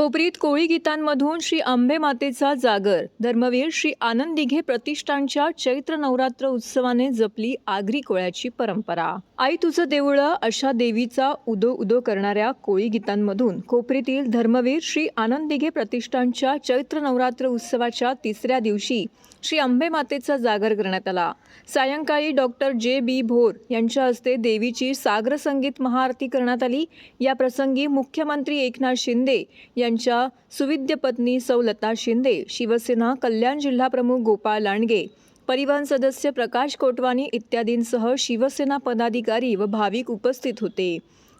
कोपरीत कोळी गीतांमधून श्री अंबे मातेचा जागर. धर्मवीर श्री आनंद दिघे प्रतिष्ठानच्या चैत्र नवरात्र उत्सवाने जपली आगरी कोळ्याची परंपरा. आई तुझं देऊळं अशा देवीचा उदो उदो करणाऱ्या कोळी गीतांमधून कोपरीतील धर्मवीर श्री आनंद दिघे प्रतिष्ठानच्या चैत्र नवरात्र उत्सवाच्या तिसऱ्या दिवशी श्री अंबे मातेचा जागर करण्यात आला. सायंकाळी डॉक्टर जे बी भोर यांच्या हस्ते देवीची सागर संगीत महाआरती करण्यात आली. या प्रसंगी मुख्यमंत्री एकनाथ शिंदे यांच्या सुविद्य पत्नी सौलता शिंदे शिवसेना कल्याण जिल्हाप्रमुख गोपाळ लांडगे परिवहन सदस्य प्रकाश कोटवानी इत्यादींसह शिवसेना पदाधिकारी व भाविक उपस्थित होते.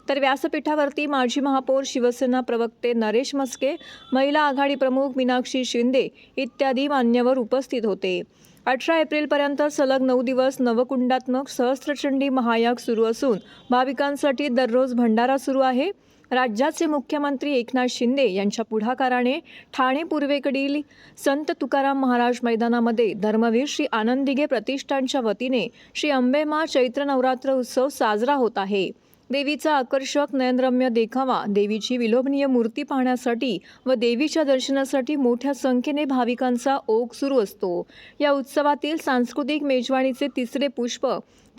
तर व्यासपीठावरती माजी महापौर शिवसेना प्रवक्ते नरेश मस्के महिला आघाडी प्रमुख मीनाक्षी शिंदे इत्यादी मान्यवर उपस्थित होते. अठरा एप्रिलपर्यंत सलग नऊ दिवस नवकुंडात्मक सहस्त्रचंडी महायाग सुरू असून भाविकांसाठी दररोज भंडारा सुरू आहे. राज्याचे मुख्यमंत्री एकनाथ शिंदे यांच्या पुढाकाराने ठाणे पूर्वेकडील संत तुकाराम महाराज मैदानामध्ये धर्मवीर श्री आनंदिगे प्रतिष्ठानच्या वतीने श्री अंबेमा चैत्र नवरात्र उत्सव साजरा होत आहे. देवीचा आकर्षक नयनरम्य देखावा देवीची विलोभनीय मूर्ती पाहण्यासाठी व देवीच्या दर्शनासाठी मोठ्या संख्येने भाविकांचा ओघ सुरू असतो. या उत्सवातील सांस्कृतिक मेजवानीचे तिसरे पुष्प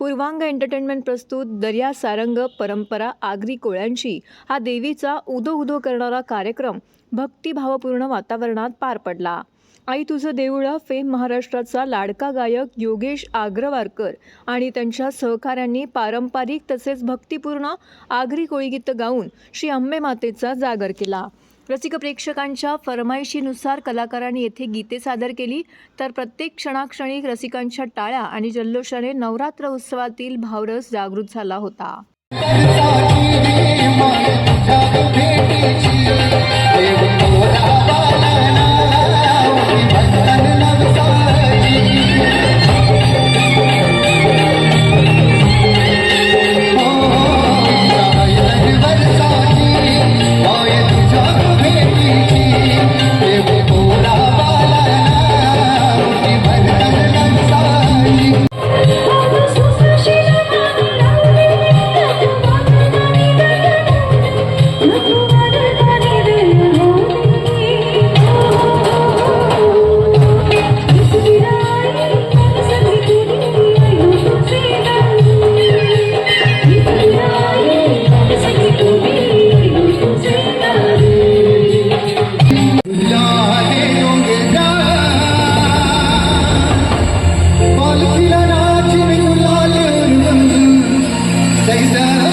पूर्वांग एंटरटेनमेंट प्रस्तुत दर्या सारंग परंपरा आगरी कोळ्यांची. हा देवीचा उदो उदो करणारा कार्यक्रम भक्तिभावपूर्ण वातावरणात पार पडला. आई तुझं देऊळं फेम महाराष्ट्राचा लाडका गायक योगेश आग्रवारकर आणि त्यांच्या सहकाऱ्यांनी पारंपरिक तसेच भक्तिपूर्ण आगरी कोळीगीतं गाऊन श्री अंबे मातेचा जागर केला. रसिक प्रेक्षकांच्या फरमाईशीनुसार कलाकारांनी येथे गीते सादर केली. तर प्रत्येक क्षणाक्षणी रसिकांच्या टाळ्या आणि जल्लोषाने नवरात्र उत्सवातील भावरस जागृत झाला होता. Is that a